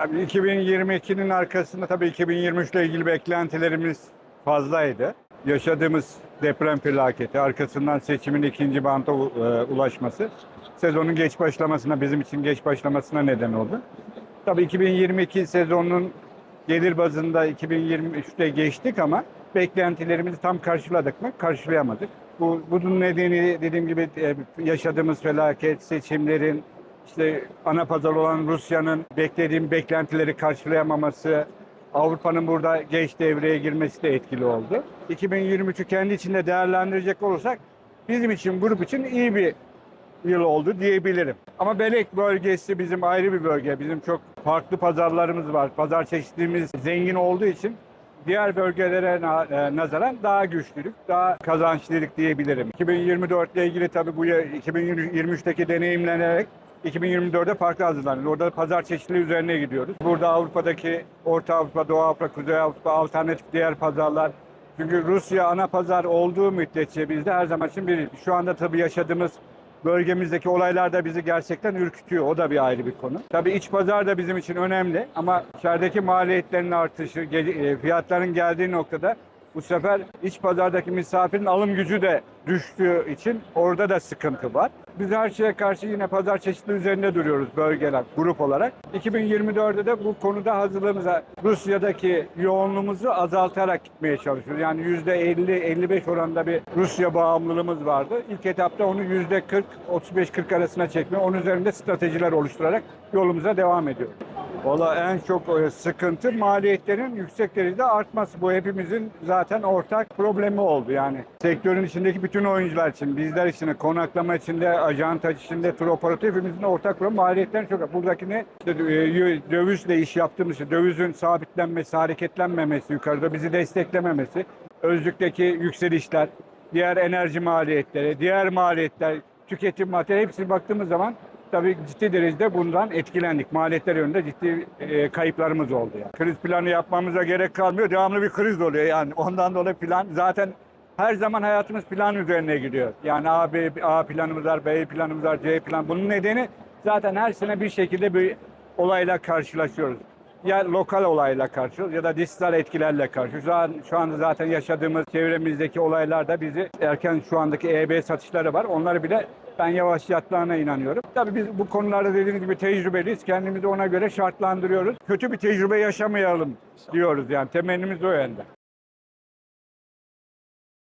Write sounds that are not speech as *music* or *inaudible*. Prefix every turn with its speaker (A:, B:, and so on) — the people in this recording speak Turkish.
A: Abi 2022'nin arkasında tabii 2023 ile ilgili beklentilerimiz fazlaydı. Yaşadığımız deprem felaketi, arkasından seçimin ikinci banta e, ulaşması, sezonun geç başlamasına, bizim için geç başlamasına neden oldu. Tabii 2022 sezonunun gelir bazında 2023'te geçtik ama beklentilerimizi tam karşıladık mı? Karşılayamadık. Bu, bunun nedeni dediğim gibi e, yaşadığımız felaket, seçimlerin, işte ana pazar olan Rusya'nın beklediğim beklentileri karşılayamaması, Avrupa'nın burada geç devreye girmesi de etkili oldu. 2023'ü kendi içinde değerlendirecek olursak bizim için, grup için iyi bir yıl oldu diyebilirim. Ama Belek bölgesi bizim ayrı bir bölge. Bizim çok farklı pazarlarımız var. Pazar çeşitliliğimiz zengin olduğu için diğer bölgelere e, nazaran daha güçlülük, daha kazançlılık diyebilirim. 2024 ile ilgili tabii bu ya- 2023'teki deneyimlenerek 2024'de farklı hazırlanıyoruz. Orada pazar çeşitliliği üzerine gidiyoruz. Burada Avrupa'daki Orta Avrupa, Doğu Avrupa, Kuzey Avrupa alternatif diğer pazarlar çünkü Rusya ana pazar olduğu müddetçe bizde her zaman için bir şu anda tabii yaşadığımız bölgemizdeki olaylar da bizi gerçekten ürkütüyor. O da bir ayrı bir konu. Tabii iç pazar da bizim için önemli ama içerideki maliyetlerin artışı, e, fiyatların geldiği noktada bu sefer iç pazardaki misafirin alım gücü de düştüğü için orada da sıkıntı var. Biz her şeye karşı yine pazar çeşitliliği üzerinde duruyoruz bölgeler, grup olarak. 2024'de de bu konuda hazırlığımıza Rusya'daki yoğunluğumuzu azaltarak gitmeye çalışıyoruz. Yani %50-55 oranında bir Rusya bağımlılığımız vardı. İlk etapta onu %40, 35-40 arasına çekme, onun üzerinde stratejiler oluşturarak yolumuza devam ediyoruz. Valla en çok sıkıntı maliyetlerin yüksek derecede artması. Bu hepimizin zaten ortak problemi oldu. Yani sektörün içindeki bütün oyuncular için, bizler için, konaklama içinde, ajantaj içinde, tur operatörü hepimizin ortak problemi maliyetlerin çok. Buradaki ne? İşte e, dövizle iş yaptığımız için, dövizin sabitlenmesi, hareketlenmemesi yukarıda, bizi desteklememesi, özlükteki yükselişler, diğer enerji maliyetleri, diğer maliyetler, tüketim maliyetleri hepsine baktığımız zaman tabii ciddi derecede bundan etkilendik. Maliyetler yönünde ciddi e, kayıplarımız oldu. Yani. Kriz planı yapmamıza gerek kalmıyor. Devamlı bir kriz oluyor yani. *laughs* Ondan dolayı plan zaten her zaman hayatımız plan üzerine gidiyor. Yani A, B, A planımız var, B planımız var, C plan. Bunun nedeni zaten her sene bir şekilde bir olayla karşılaşıyoruz. Ya lokal olayla karşılaşıyoruz ya da dijital etkilerle karşılaşıyoruz. Şu, an, şu anda zaten yaşadığımız çevremizdeki olaylar da bizi erken şu andaki EB satışları var. Onları bile ben yavaşlatacağına inanıyorum. Tabii biz bu konularda dediğiniz gibi tecrübeliyiz. Kendimizi ona göre şartlandırıyoruz. Kötü bir tecrübe yaşamayalım diyoruz yani. Temennimiz o yönde.